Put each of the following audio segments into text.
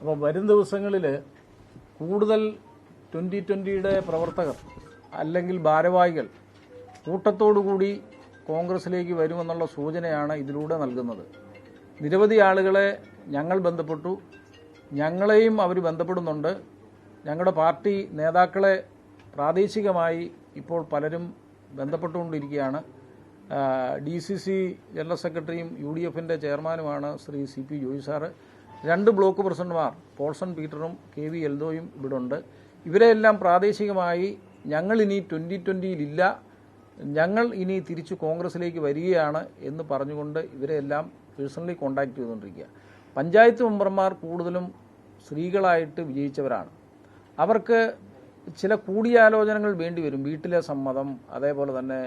അപ്പോൾ വരും ദിവസങ്ങളിൽ കൂടുതൽ ട്വന്റി ട്വന്റിയുടെ പ്രവർത്തകർ അല്ലെങ്കിൽ ഭാരവാഹികൾ കൂട്ടത്തോടുകൂടി കോൺഗ്രസിലേക്ക് വരുമെന്നുള്ള സൂചനയാണ് ഇതിലൂടെ നൽകുന്നത്. നിരവധി ആളുകളെ ഞങ്ങൾ ബന്ധപ്പെട്ടു. ഞങ്ങളെയും അവർ ബന്ധപ്പെടുന്നുണ്ട്. ഞങ്ങളുടെ പാർട്ടി നേതാക്കളെ പ്രാദേശികമായി ഇപ്പോൾ പലരും ബന്ധപ്പെട്ടുകൊണ്ടിരിക്കുകയാണ്. ഡി സി സി ജനറൽ സെക്രട്ടറിയും യു ഡി എഫിന്റെ ചെയർമാനുമാണ് Shri C P Joy sir. രണ്ട് ബ്ലോക്ക് പ്രസിഡന്റുമാർ പോൾസൺ പീറ്ററും കെ വി എൽദോയും ഇവിടെ ഉണ്ട്. ഇവരെല്ലാം പ്രാദേശികമായി ഞങ്ങൾ ഇനി ട്വന്റി ട്വന്റിയിലില്ല ഞങ്ങൾ ഇനി തിരിച്ചു കോൺഗ്രസിലേക്ക് വരികയാണ് എന്ന് പറഞ്ഞുകൊണ്ട് ഇവരെല്ലാം പേഴ്സണലി കോണ്ടാക്ട് ചെയ്തുകൊണ്ടിരിക്കുക. പഞ്ചായത്ത് മെമ്പർമാർ കൂടുതലും സ്ത്രീകളായിട്ട് വിജയിച്ചവരാണ്. അവർക്ക് ചില കൂടിയാലോചനകൾ വേണ്ടി വരും. വീട്ടിലെ സമ്മതം അതേപോലെ തന്നെ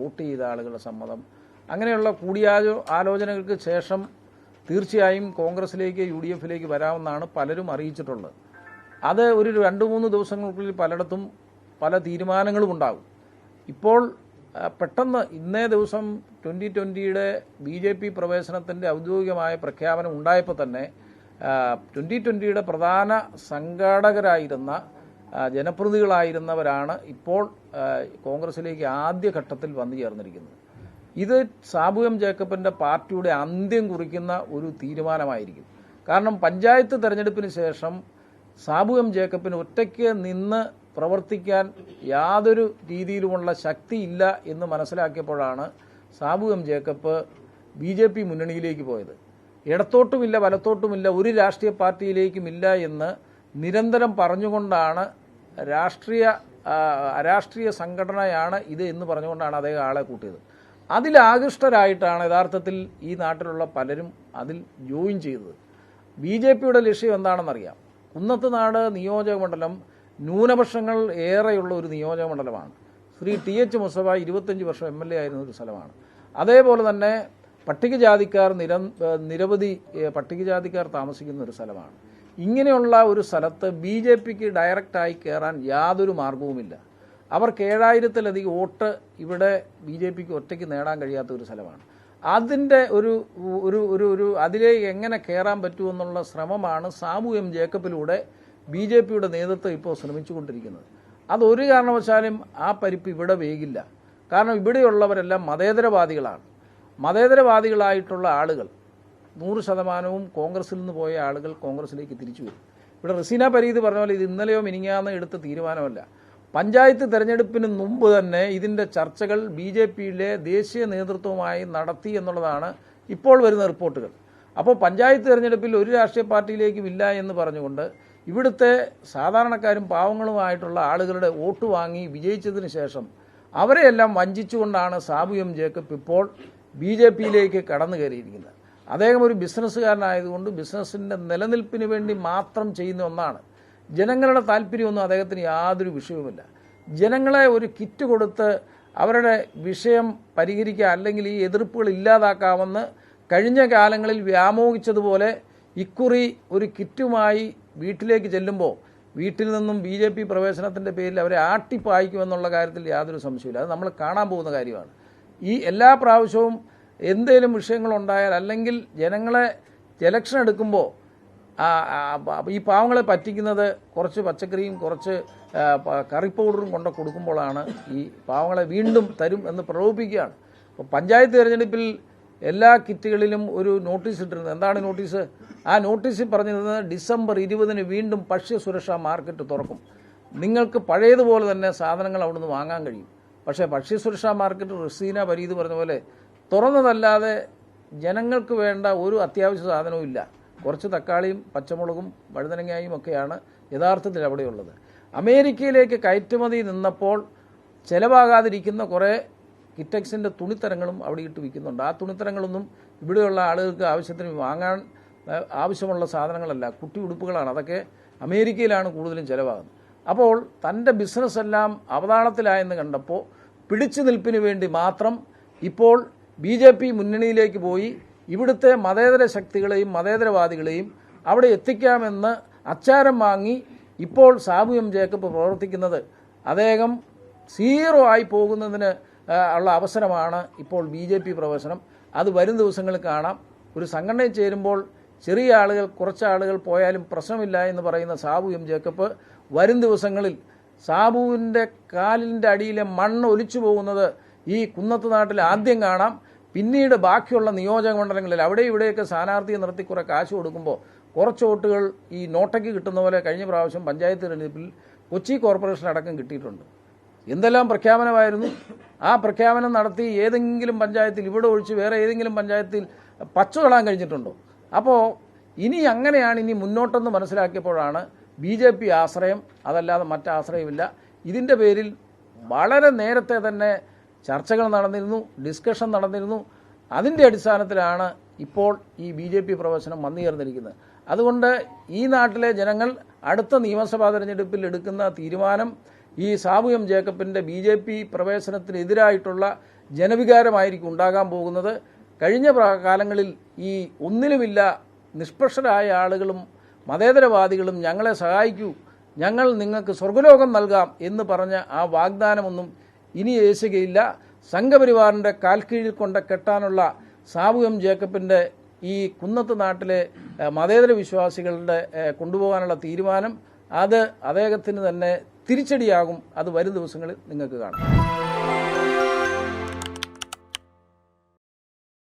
വോട്ട് ചെയ്ത ആളുകളുടെ സമ്മതം. അങ്ങനെയുള്ള കൂടിയാലോ ആലോചനകൾക്ക് ശേഷം തീർച്ചയായും കോൺഗ്രസിലേക്ക് യു ഡി എഫിലേക്ക് വരാമെന്നാണ് പലരും അറിയിച്ചിട്ടുള്ളത്. അത് ഒരു രണ്ട് മൂന്ന് ദിവസങ്ങൾക്കുള്ളിൽ പലയിടത്തും പല തീരുമാനങ്ങളും ഉണ്ടാകും. ഇപ്പോൾ പെട്ടെന്ന് ഇന്നേ ദിവസം ട്വന്റി ട്വന്റിയുടെ ബി ജെ പി പ്രവേശനത്തിന്റെ ഔദ്യോഗികമായ പ്രഖ്യാപനം ഉണ്ടായപ്പോൾ തന്നെ ട്വന്റി ട്വന്റിയുടെ പ്രധാന സംഘാടകരായിരുന്ന ജനപ്രതികളായിരുന്നവരാണ് ഇപ്പോൾ കോൺഗ്രസിലേക്ക് ആദ്യഘട്ടത്തിൽ വന്നു ചേർന്നിരിക്കുന്നത്. ഇത് സാബു എം ജേക്കബിന്റെ പാർട്ടിയുടെ അന്ത്യം കുറിക്കുന്ന ഒരു തീരുമാനമായിരിക്കും. കാരണം പഞ്ചായത്ത് തെരഞ്ഞെടുപ്പിന് ശേഷം സാബു എം ജേക്കബിന് ഒറ്റയ്ക്ക് നിന്ന് പ്രവർത്തിക്കാൻ യാതൊരു രീതിയിലുമുള്ള ശക്തിയില്ല എന്ന് മനസ്സിലാക്കിയപ്പോഴാണ് Sabu M Jacob B J P മുന്നണിയിലേക്ക് പോയത്. ഇടത്തോട്ടുമില്ല വലത്തോട്ടുമില്ല ഒരു രാഷ്ട്രീയ പാർട്ടിയിലേക്കുമില്ല എന്ന് നിരന്തരം പറഞ്ഞുകൊണ്ടാണ് രാഷ്ട്രീയ അരാഷ്ട്രീയ സംഘടനയാണ് ഇത് എന്ന് പറഞ്ഞുകൊണ്ടാണ് അദ്ദേഹം ആളെ കൂട്ടിയത്. അതിലാകൃഷ്ടരായിട്ടാണ് യഥാർത്ഥത്തിൽ ഈ നാട്ടിലുള്ള പലരും അതിൽ ജോയിൻ ചെയ്തത്. ബി ജെ പിയുടെ ലക്ഷ്യം എന്താണെന്നറിയാം. കുന്നത്ത് നാട് നിയോജക മണ്ഡലം ന്യൂനപക്ഷങ്ങൾ ഏറെയുള്ള ഒരു നിയോജക മണ്ഡലമാണ്. ശ്രീ ടി എച്ച് മുസഫ ഇരുപത്തഞ്ച് വർഷം എം എൽ എ ആയിരുന്ന ഒരു സ്ഥലമാണ്. അതേപോലെ തന്നെ പട്ടികജാതിക്കാർ നിര നിരവധി പട്ടികജാതിക്കാർ താമസിക്കുന്ന ഒരു സ്ഥലമാണ്. ഇങ്ങനെയുള്ള ഒരു സ്ഥലത്ത് ബി ജെ പിക്ക് ഡയറക്റ്റായി കയറാൻ യാതൊരു മാർഗവുമില്ല. അവർക്ക് ഏഴായിരത്തിലധികം വോട്ട് ഇവിടെ ബി ജെ പിക്ക് ഒറ്റയ്ക്ക് നേടാൻ കഴിയാത്ത ഒരു സ്ഥലമാണ്. അതിന്റെ ഒരു ഒരു ഒരു ഒരു അതിലേക്ക് എങ്ങനെ കയറാൻ പറ്റുമെന്നുള്ള ശ്രമമാണ് സാബു എം ജേക്കബിലൂടെ ബി ജെ പിയുടെ നേതൃത്വം ഇപ്പോൾ ശ്രമിച്ചുകൊണ്ടിരിക്കുന്നത്. അതൊരു കാരണവശാലും ആ പരിപ്പ് ഇവിടെ വേകില്ല. കാരണം ഇവിടെയുള്ളവരെല്ലാം മതേതരവാദികളാണ്. മതേതരവാദികളായിട്ടുള്ള ആളുകൾ നൂറ് ശതമാനവും കോൺഗ്രസിൽ നിന്ന് പോയ ആളുകൾ കോൺഗ്രസിലേക്ക് തിരിച്ചു വരും. ഇവിടെ റസീന പരീത് പറഞ്ഞ പോലെ ഇത് ഇന്നലെയോ മിനിങ്ങാന്ന് എടുത്ത തീരുമാനമല്ല. പഞ്ചായത്ത് തെരഞ്ഞെടുപ്പിന് മുമ്പ് തന്നെ ഇതിന്റെ ചർച്ചകൾ ബി ജെ പിയിലെ ദേശീയ നേതൃത്വമായി നടത്തി എന്നുള്ളതാണ് ഇപ്പോൾ വരുന്ന റിപ്പോർട്ടുകൾ. അപ്പോൾ പഞ്ചായത്ത് തെരഞ്ഞെടുപ്പിൽ ഒരു രാഷ്ട്രീയ പാർട്ടിയിലേക്കും ഇല്ല എന്ന് പറഞ്ഞുകൊണ്ട് ഇവിടുത്തെ സാധാരണക്കാരും പാവങ്ങളുമായിട്ടുള്ള ആളുകളുടെ വോട്ട് വാങ്ങി വിജയിച്ചതിന് ശേഷം അവരെയെല്ലാം വഞ്ചിച്ചുകൊണ്ടാണ് സാബു എം ജേക്കബ് ഇപ്പോൾ ബി ജെ പിയിലേക്ക് കടന്നു കയറിയിരിക്കുന്നത്. അദ്ദേഹം ഒരു ബിസിനസ്സുകാരനായതുകൊണ്ട് ബിസിനസ്സിന്റെ നിലനിൽപ്പിന് വേണ്ടി മാത്രം ചെയ്യുന്ന ഒന്നാണ്. ജനങ്ങളുടെ താല്പര്യമൊന്നും അദ്ദേഹത്തിന് യാതൊരു വിഷയവുമില്ല. ജനങ്ങളെ ഒരു കിറ്റ് കൊടുത്ത് അവരുടെ വിഷയം പരിഹരിക്കുക അല്ലെങ്കിൽ ഈ എതിർപ്പുകൾ ഇല്ലാതാക്കാമെന്ന് കഴിഞ്ഞ കാലങ്ങളിൽ വ്യാമോഹിച്ചതുപോലെ ഇക്കുറി ഒരു കിറ്റുമായി വീട്ടിലേക്ക് ചെല്ലുമ്പോൾ വീട്ടിൽ നിന്നും ബി ജെ പി പ്രവേശനത്തിന്റെ പേരിൽ അവരെ ആട്ടിപ്പായിക്കുമെന്നുള്ള കാര്യത്തിൽ യാതൊരു സംശയമില്ല അത് നമ്മൾ കാണാൻ പോകുന്ന കാര്യമാണ്. ഈ എല്ലാ പ്രാവശ്യവും എന്തേലും വിഷയങ്ങളുണ്ടായാൽ അല്ലെങ്കിൽ ജനങ്ങളെ ഇലക്ഷൻ എടുക്കുമ്പോൾ ഈ പാവങ്ങളെ പറ്റിക്കുന്നത് കുറച്ച് പച്ചക്കറിയും കുറച്ച് കറി പൗഡറും കൊണ്ട് കൊടുക്കുമ്പോഴാണ് ഈ പാവങ്ങളെ വീണ്ടും തരും എന്ന് പ്രലോഭിപ്പിക്കുകയാണ്. അപ്പോൾ പഞ്ചായത്ത് തിരഞ്ഞെടുപ്പിൽ എല്ലാ കിറ്റുകളിലും ഒരു നോട്ടീസ് ഇട്ടിരുന്നത്. എന്താണ് നോട്ടീസ്? ആ നോട്ടീസിൽ പറഞ്ഞിരുന്നത് ഡിസംബർ ഇരുപതിന് വീണ്ടും ഭക്ഷ്യ സുരക്ഷാ മാർക്കറ്റ് തുറക്കും. നിങ്ങൾക്ക് പഴയതുപോലെ തന്നെ സാധനങ്ങൾ അവിടുന്ന് വാങ്ങാൻ കഴിയും. പക്ഷേ ഭക്ഷ്യ സുരക്ഷാ മാർക്കറ്റ് റസീന പരീത് പറഞ്ഞ പോലെ തുറന്നതല്ലാതെ ജനങ്ങൾക്ക് വേണ്ട ഒരു അത്യാവശ്യ സാധനവും ഇല്ല. കുറച്ച് തക്കാളിയും പച്ചമുളകും വഴുതനങ്ങയും ഒക്കെയാണ് യഥാർത്ഥത്തിൽ അവിടെയുള്ളത്. അമേരിക്കയിലേക്ക് കയറ്റുമതി നിന്നപ്പോൾ ചിലവാകാതിരിക്കുന്ന കുറേ കിറ്റക്സിന്റെ തുണിത്തരങ്ങളും അവിടെ ഇട്ട് വിൽക്കുന്നുണ്ട്. ആ തുണിത്തരങ്ങളൊന്നും ഇവിടെയുള്ള ആളുകൾക്ക് ആവശ്യത്തിന് വാങ്ങാൻ ആവശ്യമുള്ള സാധനങ്ങളല്ല. കുട്ടി ഉടുപ്പുകളാണ്. അതൊക്കെ അമേരിക്കയിലാണ് കൂടുതലും ചിലവാകുന്നത്. അപ്പോൾ തന്റെ ബിസിനസ്സെല്ലാം അവതാളത്തിലായെന്ന് കണ്ടപ്പോൾ പിടിച്ചു നിൽപ്പിന് വേണ്ടി മാത്രം ഇപ്പോൾ ബി മുന്നണിയിലേക്ക് പോയി ഇവിടുത്തെ മതേതര ശക്തികളെയും മതേതരവാദികളെയും അവിടെ എത്തിക്കാമെന്ന് അച്ചാരം വാങ്ങി ഇപ്പോൾ സാബു എം ജേക്കബ് പ്രവർത്തിക്കുന്നത്. അദ്ദേഹം സീറോ ആയി പോകുന്നതിന് ഉള്ള അവസരമാണ് ഇപ്പോൾ ബി ജെ പി പ്രവേശനം. അത് വരും ദിവസങ്ങളിൽ കാണാം. ഒരു സംഘടനയിൽ ചേരുമ്പോൾ ചെറിയ ആളുകൾ കുറച്ച് ആളുകൾ പോയാലും പ്രശ്നമില്ല എന്ന് പറയുന്ന സാബു എം ജേക്കബ് വരും ദിവസങ്ങളിൽ സാബുവിന്റെ കാലിന്റെ അടിയിലെ മണ്ണ് ഒലിച്ചു പോകുന്നത് ഈ കുന്നത്ത് നാട്ടിൽ ആദ്യം കാണാം. പിന്നീട് ബാക്കിയുള്ള നിയോജക മണ്ഡലങ്ങളിൽ അവിടെ ഇവിടെയൊക്കെ സ്ഥാനാർത്ഥിയെ നിർത്തി കുറെ കാശ് കൊടുക്കുമ്പോൾ കുറച്ച് വോട്ടുകൾ ഈ നോട്ടയ്ക്ക് കിട്ടുന്ന പോലെ കഴിഞ്ഞ പ്രാവശ്യം പഞ്ചായത്ത് തിരഞ്ഞെടുപ്പിൽ കൊച്ചി കോർപ്പറേഷൻ അടക്കം കിട്ടിയിട്ടുണ്ട്. എന്തെല്ലാം പ്രഖ്യാപനമായിരുന്നു? ആ പ്രഖ്യാപനം നടത്തി ഏതെങ്കിലും പഞ്ചായത്തിൽ ഇവിടെ ഒഴിച്ച് വേറെ ഏതെങ്കിലും പഞ്ചായത്തിൽ പച്ച തൊടാൻ കഴിഞ്ഞിട്ടുണ്ടോ? അപ്പോൾ ഇനി അങ്ങനെയാണ് ഇനി മുന്നോട്ടെന്ന് മനസ്സിലാക്കിയപ്പോഴാണ് ബി ജെ പി ആശ്രയം അതല്ലാതെ മറ്റാശ്രയമില്ല. ഇതിന്റെ പേരിൽ വളരെ നേരത്തെ തന്നെ ചർച്ചകൾ നടന്നിരുന്നു ഡിസ്കഷൻ നടന്നിരുന്നു. അതിന്റെ അടിസ്ഥാനത്തിലാണ് ഇപ്പോൾ ഈ ബി ജെ പി പ്രവേശനം വന്നു ചേർന്നിരിക്കുന്നത് അതുകൊണ്ട് ഈ നാട്ടിലെ ജനങ്ങൾ അടുത്ത നിയമസഭാ തെരഞ്ഞെടുപ്പിൽ എടുക്കുന്ന തീരുമാനം ഈ സാബു എം ജേക്കബിന്റെ ബി ജെ പി പ്രവേശനത്തിനെതിരായിട്ടുള്ള ജനവികാരമായിരിക്കും ഉണ്ടാകാൻ പോകുന്നത്. കഴിഞ്ഞ കാലങ്ങളിൽ ഈ ഒന്നിലുമില്ല നിഷ്പക്ഷരായ ആളുകളും മതേതരവാദികളും ഞങ്ങളെ സഹായിക്കൂ ഞങ്ങൾ നിങ്ങൾക്ക് സ്വർഗലോകം നൽകാം എന്ന് പറഞ്ഞ ആ വാഗ്ദാനമൊന്നും ഇനി യേശുകയില്ല. സംഘപരിവാറിന്റെ കാൽക്കീഴിൽ കൊണ്ട് കെട്ടാനുള്ള സാബു എം ജേക്കബിന്റെ ഈ കുന്നത്ത് നാട്ടിലെ മതേതര വിശ്വാസികളുടെ കൊണ്ടുപോകാനുള്ള തീരുമാനം അത് അദ്ദേഹത്തിന് തന്നെ തിരിച്ചടിയാകും. അത് വരും ദിവസങ്ങളിൽ നിങ്ങൾക്ക് കാണാം.